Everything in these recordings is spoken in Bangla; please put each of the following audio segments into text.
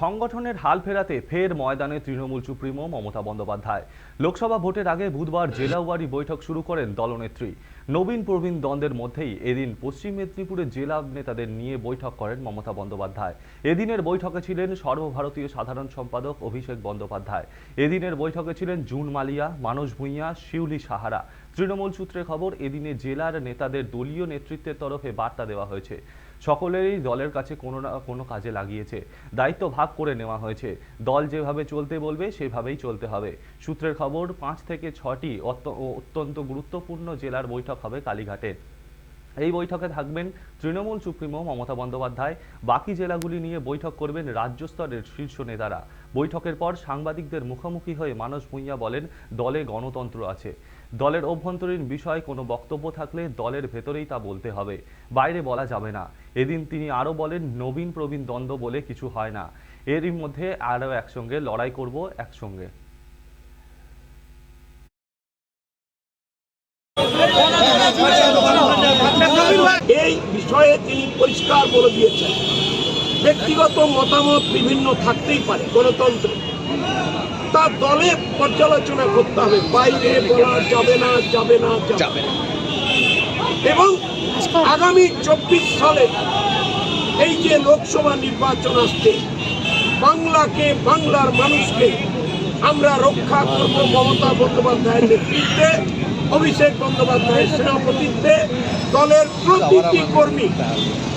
সংগঠনের হাল ফেরাতে ফের ময়দানে তৃণমূল সুপ্রিমো মমতা বন্দ্যোপাধ্যায়। লোকসভা ভোটের আগে বুধবার জেলাওয়ারি বৈঠক শুরু করেন দলনেত্রী। নবীন প্রবীণ দ্বন্দ্বের মধ্যেই এদিন পশ্চিম মেদিনীপুরে জেলা নেতাদের নিয়ে বৈঠক করেন মমতা বন্দ্যোপাধ্যায়। এদিনের বৈঠকে ছিলেন সর্বভারতীয় সাধারণ সম্পাদক অভিষেক বন্দ্যোপাধ্যায়। এদিনের বৈঠকে ছিলেন জুন মালিয়া, মানস ভূঁইয়া, শিউলি সাহারা। তৃণমূল সূত্রে খবর, এদিনে জেলার নেতাদের দলীয় নেতৃত্বের তরফে বার্তা দেওয়া হয়েছে। সকলেরই দলের কাছে কোনো না, কোনো কাজে লাগিয়েছে। দায়িত্ব ভাগ করে নেওয়া হয়েছে। দল যেভাবে চলতে বলবে, সেভাবেই চলতে হবে। সূত্রের খবর, পাঁচ থেকে ছটি অত্য- অত্যন্ত গুরুত্বপূর্ণ জেলার বৈঠক হবে কালীঘাটে। এই বৈঠকে থাকবেন তৃণমূল সুপ্রিমো মমতা বন্দ্যোপাধ্যায়। বাকি জেলাগুলি নিয়ে বৈঠক করবেন রাজ্য স্তরের শীর্ষ নেতারা। বৈঠকের পর সাংবাদিকদের মুখোমুখি হয়ে মানস ভূঁইয়া বলেন, দলে গণতন্ত্র আছে। দলের অভ্যন্তরীণ বিষয়ে কোনো বক্তব্য থাকলে দলের ভেতরেই তা বলতে হবে। বাইরে বলা যাবে না। এদিন তিনি আরও বলেন, নবীন প্রবীণ দ্বন্দ্ব বলে কিছু হয় না। এরই মধ্যে আরও একসঙ্গে লড়াই করব একসঙ্গে। এই বিষয়ে তিনি পরিষ্কার বলে দিয়েছেন। ব্যক্তিগত মতামত বিভিন্ন থাকতেই পারে গণতন্ত্রে। তা দলে পর্যালোচনা করতে হবে বাইরে বলা যাবে না যাবে না যাবে না। এবং আগামী চব্বিশ সালে এই যে লোকসভা নির্বাচন আসছে বাংলাকে বাংলার মানুষকে আমরা রক্ষা করব মমতা বন্দ্যোপাধ্যায়ের নেতৃত্বে। অভিষেক বন্দ্যোপাধ্যায়ের সেনাপতিত্বে দলের প্রতিটি কর্মী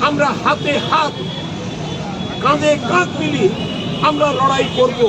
আমরা হাতে হাত, কাঁধে কাঁধ মিলিয়ে আমরা লড়াই করব।